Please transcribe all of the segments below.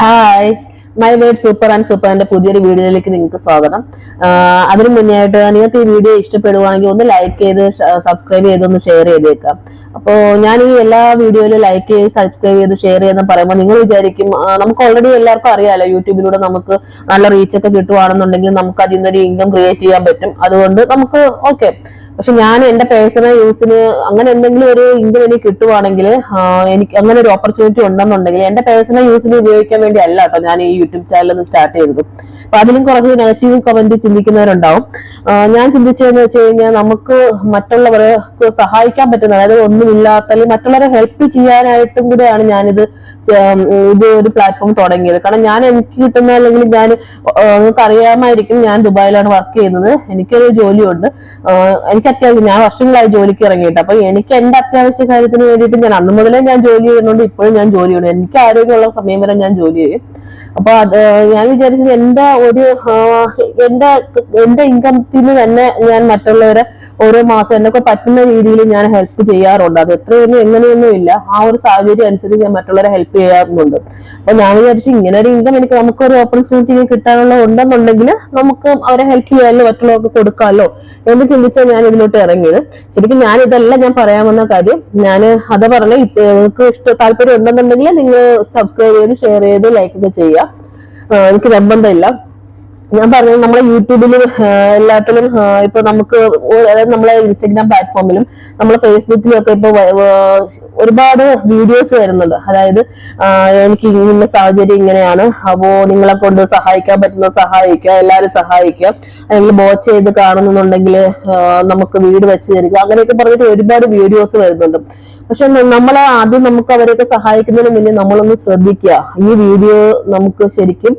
Hi my word super and super സൂപ്പറിന്റെ പുതിയൊരു വീഡിയോയിലേക്ക് നിങ്ങൾക്ക് സ്വാഗതം. അതിന് അതിനു മുന്നേ ആയിട്ട് നിങ്ങൾക്ക് ഈ വീഡിയോ ഇഷ്ടപ്പെടുവാണെങ്കിൽ ഒന്ന് ലൈക്ക് ചെയ്ത് സബ്സ്ക്രൈബ് ചെയ്ത് ഒന്ന് ഷെയർ ചെയ്തേക്കാം. അപ്പോൾ ഞാൻ ഈ എല്ലാ വീഡിയോയിലും ലൈക്ക് ചെയ്ത് സബ്സ്ക്രൈബ് ചെയ്ത് ഷെയർ ചെയ്യുന്ന പറയുമ്പോൾ നിങ്ങൾ വിചാരിക്കും നമുക്ക് ഓൾറെഡി എല്ലാവർക്കും അറിയാലോ യൂട്യൂബിലൂടെ നമുക്ക് നല്ല റീച്ചൊക്കെ കിട്ടുവാണെന്നുണ്ടെങ്കിൽ നമുക്ക് അതിൽ നിന്നൊരു ഇൻകം ക്രിയേറ്റ് ചെയ്യാൻ പറ്റും. അതുകൊണ്ട് നമുക്ക് ഓക്കെ പക്ഷെ ഞാൻ എന്റെ പേഴ്സണൽ യൂസിന് അങ്ങനെ എന്തെങ്കിലും ഒരു ഇൻകം എനിക്ക് കിട്ടുവാണെങ്കിൽ എനിക്ക് അങ്ങനെ ഒരു ഓപ്പർച്യൂണിറ്റി ഉണ്ടെന്നുണ്ടെങ്കിൽ എന്റെ പേഴ്സണൽ യൂസിന് ഉപയോഗിക്കാൻ വേണ്ടി അല്ല കേട്ടോ ഞാൻ ഈ യൂട്യൂബ് ചാനൽ ഒന്ന് സ്റ്റാർട്ട് ചെയ്തത്. അപ്പൊ അതിലും കുറച്ച് നെഗറ്റീവ് കമന്റ് ചിന്തിക്കുന്നവരുണ്ടാവും. ഞാൻ ചിന്തിച്ചതെന്ന് വെച്ച് കഴിഞ്ഞാൽ നമുക്ക് മറ്റുള്ളവരെ സഹായിക്കാൻ പറ്റുന്ന അതായത് ഒന്നുമില്ലാത്ത അല്ലെങ്കിൽ മറ്റുള്ളവരെ ഹെൽപ്പ് ചെയ്യാനായിട്ടും കൂടെയാണ് ഞാനിത് ഇത് ഒരു പ്ലാറ്റ്ഫോം തുടങ്ങിയത്. കാരണം ഞാൻ എനിക്ക് കിട്ടുന്ന അല്ലെങ്കിൽ ഞാൻ നിങ്ങൾക്ക് അറിയാമായിരിക്കും ഞാൻ ദുബായിലാണ് വർക്ക് ചെയ്യുന്നത്. എനിക്കൊരു ജോലിയുണ്ട്. എനിക്ക് അത്യാവശ്യം ഞാൻ വർഷങ്ങളായി ജോലിക്ക് ഇറങ്ങിയിട്ട്. അപ്പൊ എനിക്ക് എന്റെ അത്യാവശ്യ കാര്യത്തിന് വേണ്ടിയിട്ട് ഞാൻ അന്ന് മുതലേ ഞാൻ ജോലി ചെയ്യുന്നുണ്ട് ഇപ്പോഴും ഞാൻ ജോലി ചെയ്യുന്നു എനിക്ക് ആരോഗ്യമുള്ള സമയം വരെ ഞാൻ ജോലി ചെയ്യും. അപ്പൊ അത് ഞാൻ വിചാരിച്ചത് എന്റെ ഒരു എന്റെ എന്റെ ഇൻകത്തിന് തന്നെ ഞാൻ മറ്റുള്ളവരെ ഓരോ മാസം എന്നൊക്കെ പറ്റുന്ന രീതിയിൽ ഞാൻ ഹെൽപ്പ് ചെയ്യാറുണ്ട്. അത് എത്രയൊന്നും എങ്ങനെയൊന്നും ഇല്ല. ആ ഒരു സാഹചര്യം അനുസരിച്ച് ഞാൻ മറ്റുള്ളവരെ ഹെൽപ്പ് ചെയ്യാറുണ്ട് അപ്പൊ ഞാൻ വിചാരിച്ചു ഇങ്ങനെ ഒരു ഇൻകം എനിക്ക് നമുക്ക് ഒരു ഓപ്പർച്യൂണിറ്റി കിട്ടാനുള്ള ഉണ്ടെന്നുണ്ടെങ്കിൽ നമുക്ക് അവരെ ഹെൽപ്പ് ചെയ്യാമല്ലോ മറ്റുള്ളവർക്ക് കൊടുക്കാമല്ലോ എന്ന് ചിന്തിച്ചാൽ ഞാൻ ഇതിലോട്ട് ഇറങ്ങിയത്. ശരിക്കും ഞാൻ ഇതല്ല ഞാൻ പറയാൻ വന്ന കാര്യം. ഞാൻ അത് പറഞ്ഞ നിങ്ങൾക്ക് ഇഷ്ട താല്പര്യം ഉണ്ടെന്നുണ്ടെങ്കിൽ നിങ്ങൾ സബ്സ്ക്രൈബ് ചെയ്ത് ഷെയർ ചെയ്ത് ലൈക്ക് ഒക്കെ ചെയ്യുക. എനിക്ക് നിർബന്ധമില്ല. ഞാൻ പറഞ്ഞത് നമ്മളെ യൂട്യൂബിലും എല്ലാത്തിലും ഇപ്പൊ നമുക്ക് അതായത് നമ്മളെ ഇൻസ്റ്റഗ്രാം പ്ലാറ്റ്ഫോമിലും നമ്മളെ ഫേസ്ബുക്കിലും ഒക്കെ ഇപ്പൊ ഒരുപാട് വീഡിയോസ് വരുന്നുണ്ട്. അതായത് എനിക്ക് ഇങ്ങനെ സാഹചര്യം ഇങ്ങനെയാണ്. അപ്പോ നിങ്ങളെ കൊണ്ട് സഹായിക്കാൻ പറ്റുന്ന സഹായിക്കുക എല്ലാവരും സഹായിക്കുക. അല്ലെങ്കിൽ ബോച്ച് ചെയ്ത് കാണുന്നുണ്ടെങ്കിൽ നമുക്ക് വീട് വെച്ച് തരിക. അങ്ങനെയൊക്കെ പറഞ്ഞിട്ട് ഒരുപാട് വീഡിയോസ് വരുന്നുണ്ട്. പക്ഷെ നമ്മളെ ആദ്യം നമുക്ക് അവരെയൊക്കെ സഹായിക്കുന്നതിന് മുന്നേ നമ്മളൊന്ന് ശ്രദ്ധിക്കുക. ഈ വീഡിയോ നമുക്ക് ശരിക്കും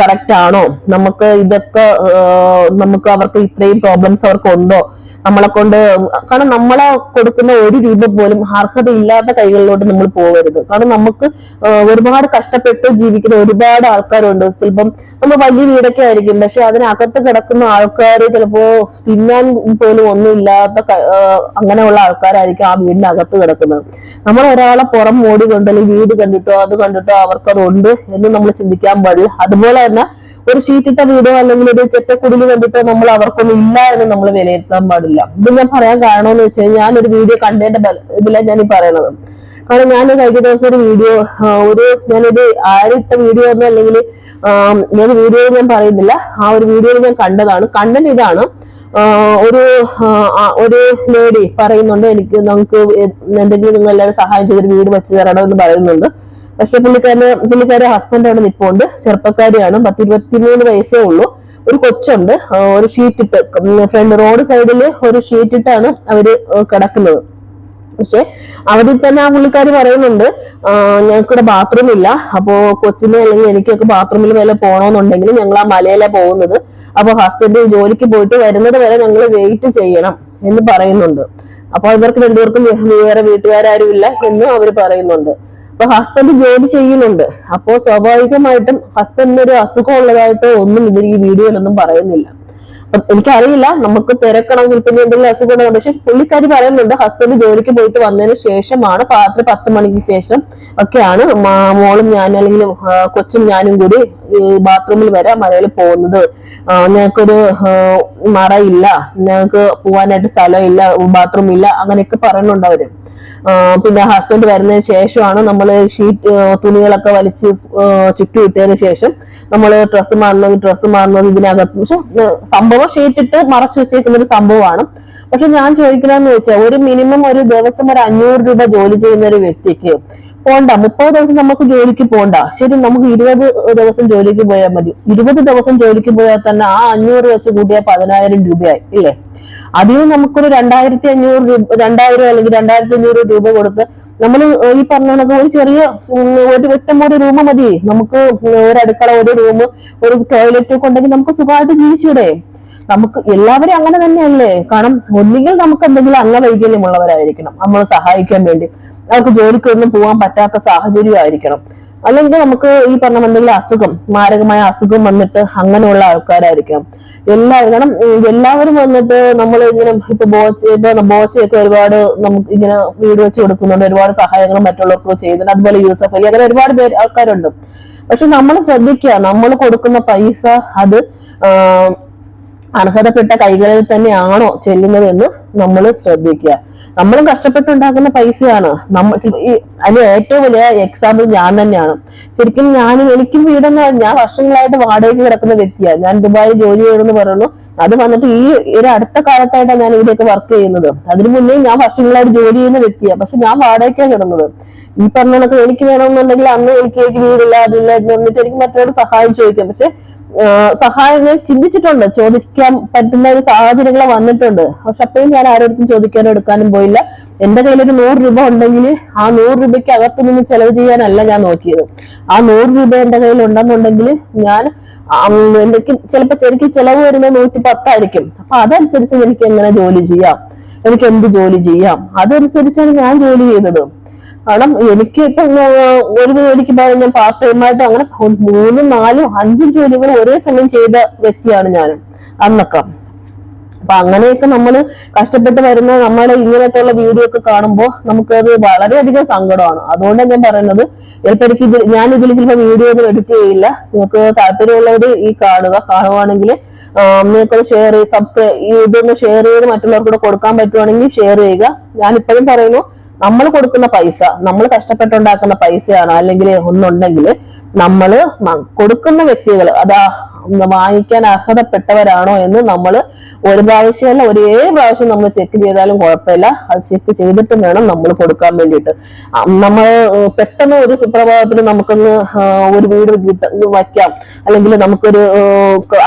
കറക്റ്റ് ആണോ? നമുക്ക് ഇതൊക്കെ നമുക്ക് അവർക്ക് ഇത്രയും പ്രോബ്ലംസ് അവർക്ക് ഉണ്ടോ? നമ്മളെ കൊണ്ട് കാരണം നമ്മളെ കൊടുക്കുന്ന ഒരു രൂപ പോലും അർഹത ഇല്ലാത്ത കൈകളിലോട്ട് നമ്മൾ പോകരുത് കാരണം നമുക്ക് ഒരുപാട് കഷ്ടപ്പെട്ട് ജീവിക്കുന്ന ഒരുപാട് ആൾക്കാരുണ്ട്. ചിലപ്പം നമ്മൾ വലിയ വീടൊക്കെ ആയിരിക്കും പക്ഷെ അതിനകത്ത് കിടക്കുന്ന ആൾക്കാർ ചിലപ്പോ തിന്നാൻ പോലും ഒന്നും ഇല്ലാത്ത അങ്ങനെയുള്ള ആൾക്കാരായിരിക്കും ആ വീടിന്റെ അകത്ത് കിടക്കുന്നത്. നമ്മൾ ഒരാളെ പുറം മോടി കണ്ടല്ലേ അല്ലെങ്കിൽ വീട് കണ്ടിട്ടോ അത് കണ്ടിട്ടോ അവർക്കത് ഉണ്ട് എന്ന് നമ്മൾ ചിന്തിക്കാൻ പാടില്ല. അതുപോലെ തന്നെ ഒരു ഷീറ്റിട്ട വീടോ അല്ലെങ്കിൽ ഒരു ചെറ്റക്കുടിൽ കണ്ടിട്ടോ നമ്മൾ അവർക്കൊന്നും ഇല്ല എന്ന് നമ്മൾ വിലയിരുത്താൻ പാടില്ല. ഇത് ഞാൻ പറയാൻ കാരണമെന്ന് വെച്ച് കഴിഞ്ഞാൽ ഒരു വീഡിയോ കണ്ടതിന്റെ ഇതില ഞാൻ ഈ പറയണത്. കാരണം ഞാൻ കഴിഞ്ഞ ദിവസം ഒരു വീഡിയോ ഒരു ഞാനൊരു ആരിട്ട വീഡിയോ ഒന്നും അല്ലെങ്കിൽ ഞാൻ വീഡിയോ ഞാൻ പറയുന്നില്ല. ആ ഒരു വീഡിയോ ഞാൻ കണ്ടതാണ്. കണ്ടന്റ് ഇതാണ്. ഒരു ഒരു ലേഡി പറയുന്നുണ്ട് എനിക്ക് നമുക്ക് എന്തെങ്കിലും നിങ്ങൾ എല്ലാവരും സഹായം ചെയ്തൊരു വീട് വെച്ച് തരണം എന്ന് പറയുന്നുണ്ട്. പക്ഷെ പുള്ളിക്കാരന് പുള്ളിക്കാരെ ഹസ്ബൻഡ് അവിടെ നിൽപ്പുണ്ട് ചെറുപ്പക്കാരിയാണ്. പത്ത് ഇരുപത്തിമൂന്ന് വയസ്സേ ഉള്ളൂ. ഒരു കൊച്ചുണ്ട്. ഒരു ഷീറ്റ് ഇട്ട് ഫ്രണ്ട് റോഡ് സൈഡിൽ ഒരു ഷീറ്റ് ഇട്ടാണ് അവർ കിടക്കുന്നത്. പക്ഷെ അവിടെ തന്നെ ആ പുള്ളിക്കാരി പറയുന്നുണ്ട് ഞങ്ങൾക്കിവിടെ ബാത്റൂം ഇല്ല. അപ്പോ കൊച്ചിന് അല്ലെങ്കിൽ എനിക്കൊക്കെ ബാത്റൂമിൽ വല്ല പോകണമെന്നുണ്ടെങ്കിൽ ഞങ്ങൾ ആ മലയിലെ പോകുന്നത്. അപ്പൊ ഹസ്ബൻഡ് ജോലിക്ക് പോയിട്ട് വരുന്നത് വരെ ഞങ്ങൾ വെയിറ്റ് ചെയ്യണം എന്ന് പറയുന്നുണ്ട്. അപ്പൊ ഇവർക്ക് രണ്ടുപേർക്കും വേറെ വീട്ടുകാരും ഇല്ല എന്നും അവർ പറയുന്നുണ്ട്. അപ്പൊ ഹസ്ബൻഡ് ജോലി ചെയ്യുന്നുണ്ട്. അപ്പോ സ്വാഭാവികമായിട്ടും ഹസ്ബൻഡിന് ഒരു അസുഖം ഉള്ളതായിട്ട് ഒന്നും ഇവർ ഈ വീഡിയോയിലൊന്നും പറയുന്നില്ല. എനിക്കറിയില്ല നമുക്ക് തിരക്കണമെങ്കിൽ പിന്നെ എന്തെങ്കിലും അസുഖം ഉണ്ടെന്ന് പക്ഷെ പുള്ളിക്കാരി പറയുന്നുണ്ട് ഹസ്ബൻഡ് ജോലിക്ക് പോയിട്ട് വന്നതിന് ശേഷമാണ് രാത്രി പത്ത് മണിക്ക് ശേഷം ഒക്കെയാണ് മോളും ഞാനും അല്ലെങ്കിൽ കൊച്ചും ഞാനും കൂടി ബാത്റൂമിൽ വരെ. മലയിൽ പോകുന്നത് ഞങ്ങൾക്കൊരു ഇല്ല. ഞങ്ങൾക്ക് പോവാനായിട്ട് സ്ഥലമില്ല ബാത്റൂം ഇല്ല അങ്ങനെയൊക്കെ പറയുന്നുണ്ട് അവർ. പിന്നെ ഹസ്ബൻഡ് വരുന്നതിന് ശേഷമാണ് നമ്മൾ ഷീറ്റ് തുണികളൊക്കെ വലിച്ച് ചുറ്റും ഇട്ടതിന് ശേഷം നമ്മൾ ഡ്രസ്സ് മാറുന്നത് ഡ്രസ്സ് മാറുന്നത് ഇതിനകത്ത്. പക്ഷെ സംഭവം ഷീറ്റ് ഇട്ട് മറച്ചു വെച്ചേക്കുന്ന ഒരു സംഭവമാണ്. പക്ഷെ ഞാൻ ചോദിക്കണമെന്ന് വെച്ചാൽ ഒരു മിനിമം ഒരു ദിവസം ഒരു അഞ്ഞൂറ് രൂപ ജോലി ചെയ്യുന്ന ഒരു വ്യക്തിക്ക് പോണ്ട. മുപ്പത് ദിവസം നമുക്ക് ജോലിക്ക് പോണ്ട. ശരി നമുക്ക് ഇരുപത് ദിവസം ജോലിക്ക് പോയാൽ മതി. ഇരുപത് ദിവസം ജോലിക്ക് പോയാൽ തന്നെ ആ അഞ്ഞൂറ് വെച്ച് കൂട്ടിയാൽ പതിനായിരം രൂപയായി ഇല്ലേ? അതിൽ നിന്ന് നമുക്കൊരു രണ്ടായിരത്തി അഞ്ഞൂറ് രൂപ രണ്ടായിരം അല്ലെങ്കിൽ രണ്ടായിരത്തി അഞ്ഞൂറ് രൂപ കൊടുത്ത് നമ്മൾ ഈ പറഞ്ഞ കണക്ക് ഒരു ചെറിയ ഒരു വെട്ടം ഒരു റൂം മതി. നമുക്ക് ഒരു അടുക്കള ഒരു റൂം ഒരു ടോയ്ലറ്റ് ഒക്കെ ഉണ്ടെങ്കിൽ നമുക്ക് സുഖമായിട്ട് ജീവിച്ചൂടെ. നമുക്ക് എല്ലാവരും അങ്ങനെ തന്നെയല്ലേ? കാരണം ഒന്നുകിൽ നമുക്ക് എന്തെങ്കിലും അംഗവൈകല്യമുള്ളവരായിരിക്കണം നമ്മൾ സഹായിക്കാൻ വേണ്ടി. അവർക്ക് ജോലിക്കൊന്നും പോകാൻ പറ്റാത്ത സാഹചര്യമായിരിക്കണം. അല്ലെങ്കിൽ നമുക്ക് ഈ പറഞ്ഞ എന്തെങ്കിലും അസുഖം മാരകമായ അസുഖം വന്നിട്ട് അങ്ങനെയുള്ള ആൾക്കാരായിരിക്കണം. എല്ലാവരും കാരണം എല്ലാവരും വന്നിട്ട് നമ്മൾ ഇങ്ങനെ ഇപ്പൊ ബോച്ച ബോച്ചയൊക്കെ ഒരുപാട് നമുക്ക് ഇങ്ങനെ വീട് വെച്ച് കൊടുക്കുന്നുണ്ട്. ഒരുപാട് സഹായങ്ങൾ മറ്റുള്ളവർക്ക് ചെയ്യുന്നുണ്ട്. അതുപോലെ യൂസഫ് അലി അങ്ങനെ ഒരുപാട് പേര് ആൾക്കാരുണ്ട്. പക്ഷെ നമ്മൾ ശ്രദ്ധിക്കുക നമ്മൾ കൊടുക്കുന്ന പൈസ അത് അർഹതപ്പെട്ട കൈകളിൽ തന്നെയാണോ ചെല്ലുന്നത് എന്ന് നമ്മൾ ശ്രദ്ധിക്കുക. നമ്മളും കഷ്ടപ്പെട്ടുണ്ടാക്കുന്ന പൈസയാണ്. നമ്മൾ അതിന് ഏറ്റവും വലിയ എക്സാമ്പിൾ ഞാൻ തന്നെയാണ്. ശരിക്കും ഞാൻ എനിക്കും വീടൊന്നും ഞാൻ വർഷങ്ങളായിട്ട് വാടകയ്ക്ക് കിടക്കുന്ന വ്യക്തിയാണ്. ഞാൻ ദുബായിൽ ജോലി ചെയ്യണമെന്ന് പറയുന്നു. അത് വന്നിട്ട് ഈ ഒരു അടുത്ത കാലത്തായിട്ടാണ് ഞാൻ ഇവിടെയൊക്കെ വർക്ക് ചെയ്യുന്നത്. അതിനു മുന്നേ ഞാൻ വർഷങ്ങളായിട്ട് ജോലി ചെയ്യുന്ന വ്യക്തിയാണ്. പക്ഷെ ഞാൻ വാടകയ്ക്കാണ് കിടന്നത്. ഈ പറഞ്ഞ കണക്ക് എനിക്ക് വേണമെന്നുണ്ടെങ്കിൽ അന്ന് എനിക്ക് എനിക്ക് വീടില്ല അതില്ല എന്ന് പറഞ്ഞിട്ട് എനിക്ക് മറ്റൊരു സഹായം ചോദിക്കാം. പക്ഷെ ആഹ് സഹായം ചിന്തിച്ചിട്ടുണ്ട്. ചോദിക്കാൻ പറ്റുന്ന ഒരു സാഹചര്യങ്ങൾ വന്നിട്ടുണ്ട്. പക്ഷെ അപ്പോഴും ഞാൻ ആരോടും ചോദിക്കാനും എടുക്കാനും പോയില്ല. എന്റെ കയ്യിൽ ഒരു നൂറ് രൂപ ഉണ്ടെങ്കിൽ ആ നൂറ് രൂപയ്ക്ക് അകത്ത് നിന്ന് ചെലവ് ചെയ്യാനല്ല ഞാൻ നോക്കിയത്. ആ നൂറ് രൂപ എന്റെ കയ്യിൽ ഉണ്ടെന്നുണ്ടെങ്കിൽ ഞാൻ എനിക്ക് ചിലപ്പോ എനിക്ക് ചെലവ് വരുന്നത് നൂറ്റി പത്തായിരിക്കും. അപ്പൊ അതനുസരിച്ച് എനിക്ക് എങ്ങനെ ജോലി ചെയ്യാം? എനിക്ക് എന്ത് ജോലി ചെയ്യാം? അതനുസരിച്ചാണ് ഞാൻ ജോലി ചെയ്തത്. കാരണം എനിക്ക് ഇപ്പൊ ഒരു ജോലിക്ക് പോയാൽ ഞാൻ പാർട്ട് ടൈമായിട്ട് അങ്ങനെ മൂന്നും നാലും അഞ്ചും ജോലികൾ ഒരേ സമയം ചെയ്ത വ്യക്തിയാണ് ഞാൻ അന്നൊക്കെ. അപ്പൊ അങ്ങനെയൊക്കെ നമ്മൾ കഷ്ടപ്പെട്ട് വരുന്ന നമ്മളെ ഇങ്ങനത്തെയുള്ള വീഡിയോ ഒക്കെ കാണുമ്പോൾ നമുക്കത് വളരെയധികം സങ്കടമാണ്. അതുകൊണ്ടാണ് ഞാൻ പറയുന്നത് ചിലപ്പോൾ എനിക്ക് ഇത് ഞാൻ ഇതിൽ ചിലപ്പോൾ വീഡിയോ ഒന്നും എഡിറ്റ് ചെയ്യില്ല. നിങ്ങൾക്ക് താല്പര്യമുള്ളവർ ഈ കാണുക. കാണുവാണെങ്കിൽ നിങ്ങൾക്കത് ഷെയർ ചെയ്ത് സബ്സ്ക്രൈബ് ഇതൊന്ന് ഷെയർ ചെയ്ത് മറ്റുള്ളവർക്കൂടെ കൊടുക്കാൻ പറ്റുവാണെങ്കിൽ ഷെയർ ചെയ്യുക. ഞാൻ ഇപ്പോഴും പറയുന്നു നമ്മൾ കൊടുക്കുന്ന പൈസ നമ്മൾ കഷ്ടപ്പെട്ടുണ്ടാക്കുന്ന പൈസയാണ് അല്ലെങ്കിൽ ഒന്നുണ്ടെങ്കിൽ നമ്മൾ കൊടുക്കുന്ന വ്യക്തികൾ അതാ വാങ്ങിക്കാൻ അർഹതപ്പെട്ടവരാണോ എന്ന് നമ്മൾ ഒരു പ്രാവശ്യമല്ല ഏഴ് പ്രാവശ്യം നമ്മൾ ചെക്ക് ചെയ്താലും കുഴപ്പമില്ല. അത് ചെക്ക് ചെയ്തിട്ടും വേണം നമ്മൾ കൊടുക്കാൻ വേണ്ടിയിട്ട്. നമ്മൾ പെട്ടെന്ന് ഒരു സുപ്രഭാതത്തിൽ നമുക്കൊന്ന് ഒരു വീട് കിട്ട വയ്ക്കാം. അല്ലെങ്കിൽ നമുക്കൊരു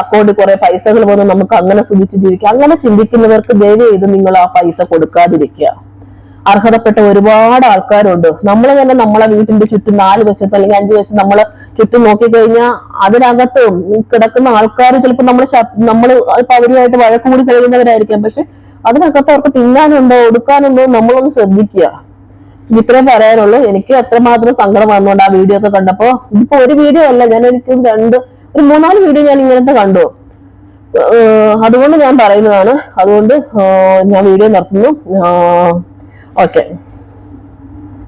അക്കൗണ്ടിൽ കുറെ പൈസകൾ വന്ന് നമുക്ക് അങ്ങനെ സുഖിച്ച് ജീവിക്കാം. അങ്ങനെ ചിന്തിക്കുന്നവർക്ക് ദയവ് ചെയ്ത് നിങ്ങൾ ആ പൈസ കൊടുക്കാതിരിക്കുക. അർഹതപ്പെട്ട ഒരുപാട് ആൾക്കാരുണ്ട്. നമ്മൾ തന്നെ നമ്മളെ വീട്ടിന്റെ ചുറ്റും നാല് വശത്ത് അല്ലെങ്കിൽ അഞ്ചു വശത്ത് നമ്മൾ ചുറ്റും നോക്കിക്കഴിഞ്ഞാൽ അതിനകത്ത് കിടക്കുന്ന ആൾക്കാർ ചിലപ്പോൾ നമ്മൾ നമ്മൾ ഇപ്പൊ അവരുമായിട്ട് വഴക്കൂടി കഴിയുന്നവരായിരിക്കാം പക്ഷെ അതിനകത്ത് അവർക്ക് തിന്നാനുണ്ടോ ഒടുക്കാനുണ്ടോ നമ്മളൊന്ന് ശ്രദ്ധിക്കുക. ഇത്രയും പറയാനുള്ളൂ. എനിക്ക് അത്രമാത്രം സങ്കടം വന്നുകൊണ്ട് ആ വീഡിയോ ഒക്കെ കണ്ടപ്പോ ഇപ്പൊ ഒരു വീഡിയോ അല്ല ഞാൻ എനിക്ക് രണ്ട് ഒരു മൂന്നാൽ വീഡിയോ ഞാൻ ഇങ്ങനത്തെ കണ്ടു. അതുകൊണ്ട് ഞാൻ പറയുന്നതാണ്. അതുകൊണ്ട് ഞാൻ വീഡിയോ നിർത്തുന്നു. ഓക്കെ